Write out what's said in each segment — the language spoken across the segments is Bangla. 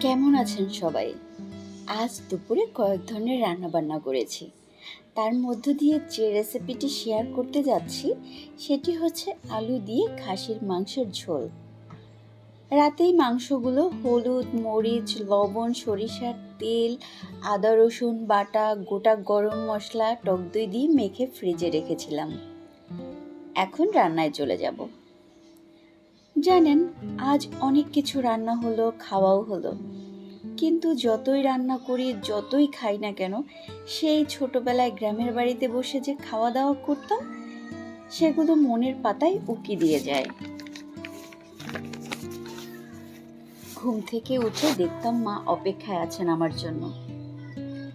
কেমন আছেন সবাই? আজ দুপুরে কয়েক ধরনের রান্নাবান্না করেছি। তার মধ্য দিয়ে যে রেসিপিটি শেয়ার করতে যাচ্ছি, সেটি হচ্ছে আলু দিয়ে খাসির মাংসের ঝোল। রাতেই মাংসগুলো হলুদ, মরিচ, লবণ, সরিষার তেল, আদা, রসুন, বাটা, গোটা গরম মশলা, টক দই দিয়ে মেখে ফ্রিজে রেখেছিলাম। এখন রান্নায় চলে যাব। জানেন, আজ অনেক কিছু রান্না হলো, খাওয়াও হলো। কিন্তু যতই রান্না করি, যতই খাই না কেন, সেই ছোটবেলায় গ্রামের বাড়িতে বসে যে খাওয়া দাওয়া করতাম, সেগুলো মনের পাতায় উকি দিয়ে যায়। ঘুম থেকে উঠে দেখতাম মা অপেক্ষায় আছেন আমার জন্য।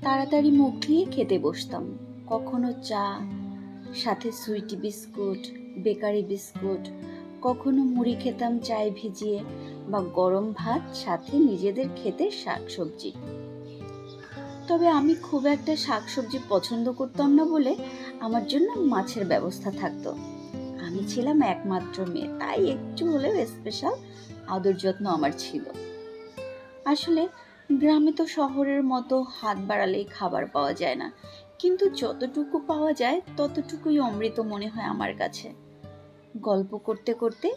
তাড়াতাড়ি মুখ ধুয়ে খেতে বসতাম। কখনো চা, সাথে সুইটি বিস্কুট, বেকারি বিস্কুট কখনো মুড়ি খেতাম চায় ভিজিয়ে বা গরম ভাত সাথে নিজেদের খেতে শাকসবজি। তবে আমি খুব একটা শাকসবজি পছন্দ করতাম না বলে আমার জন্য মাছের ব্যবস্থা থাকতো। আমি ছিলাম একমাত্র মেয়ে, তাই একটু হলেও স্পেশাল আদর যত্ন আমার ছিল। আসলে গ্রামে তো শহরের মতো হাত বাড়ালেই খাবার পাওয়া যায় না, কিন্তু যতটুকু পাওয়া যায় ততটুকুই অমৃত মনে হয় আমার কাছে। গল্প করতে করতে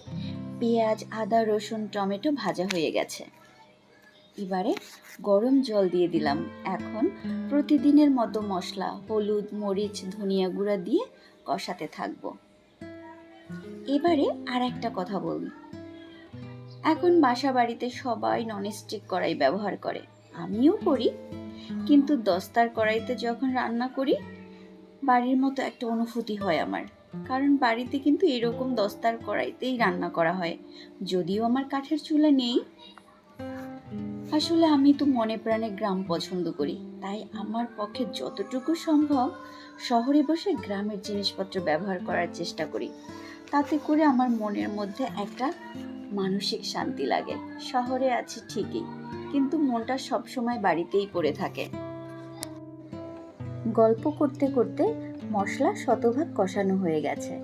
পেঁয়াজ, আদা, রসুন, টমেটো ভাজা হয়ে গেছে। এবারে গরম জল দিয়ে দিলাম। এখন প্রতিদিনের মতো মশলা, হলুদ, মরিচ, ধনিয়া গুঁড়া দিয়ে কষাতে থাকব। এবারে আর একটা কথা বলি। এখন বাসা বাড়িতে সবাই ননস্টিক কড়াই ব্যবহার করে। আমিও করি। কিন্তু দস্তার কড়াইতে যখন রান্না করি, বাড়ির মতো একটা অনুভূতি হয় আমার। কারণ বাড়িতে কিন্তু এরকম দস্তার কড়াইতেই রান্না করা হয়। যদিও আমার কাঠের চুলা নেই। আসলে আমি তো মনে প্রাণে গ্রাম পছন্দ করি। তাই আমার পক্ষে যতটুকু সম্ভব শহরে বসে গ্রামের জিনিসপত্র ব্যবহার করার চেষ্টা করি। তাতে করে আমার মনের মধ্যে একটা মানসিক শান্তি লাগে। শহরে আছি ঠিকই, কিন্তু মনটা সবসময় বাড়িতেই পড়ে থাকে। গল্প করতে করতে মশলা শতভাগ কষানো হয়ে গেছে।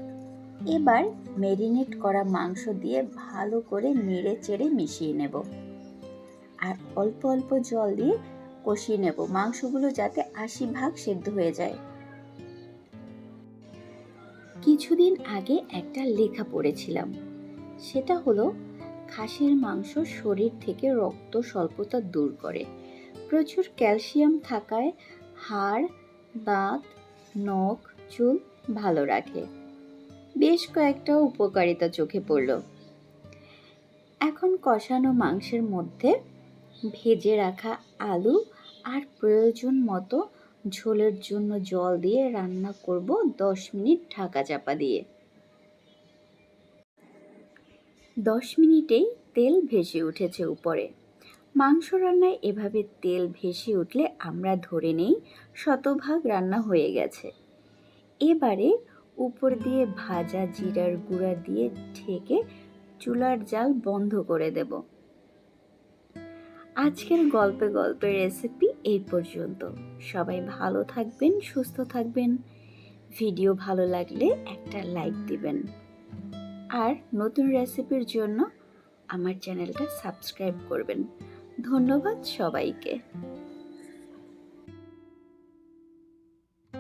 এবার মেরিনেট করা মাংস দিয়ে ভালো করে নেড়ে চেড়ে মিশিয়ে নেব। আর অল্প অল্প জল দিয়ে কষিয়ে নেব। মাংসগুলো যাতে আশি ভাগ সেদ্ধ হয়ে যায়। কিছুদিন আগে একটা লেখা পড়েছিলাম। সেটা হলো, খাসির মাংস শরীর থেকে রক্ত স্বল্পতা দূর করে। প্রচুর ক্যালসিয়াম থাকায় হাড়, দাঁত নখ, চুল ভালো রাখে। বেশ কয়েকটা উপকারিতা চোখে পড়ল। এখন কষানো মাংসের মধ্যে ভেজে রাখা আলু আর প্রয়োজন মতো ঝোলের জন্য জল দিয়ে রান্না করব দশ মিনিট ঢাকা চাপা দিয়ে। দশ মিনিটেই তেল ভেসে উঠেছে উপরে। মাংস রান্নায় এভাবে তেল ভেসে উঠলে আমরা ধরে নেই শতভাগ রান্না হয়ে গেছে। এবারে উপর দিয়ে ভাজা জিরার গুঁড়া দিয়ে ঠেকে চুলার জাল বন্ধ করে দেব। আজকের গল্পে গল্পের রেসিপি এই পর্যন্ত। সবাই ভালো থাকবেন, সুস্থ থাকবেন। ভিডিও ভালো লাগলে একটা লাইক দিবেন। আর নতুন রেসিপির জন্য আমার চ্যানেলটা সাবস্ক্রাইব করবেন। ধন্যবাদ সবাইকে।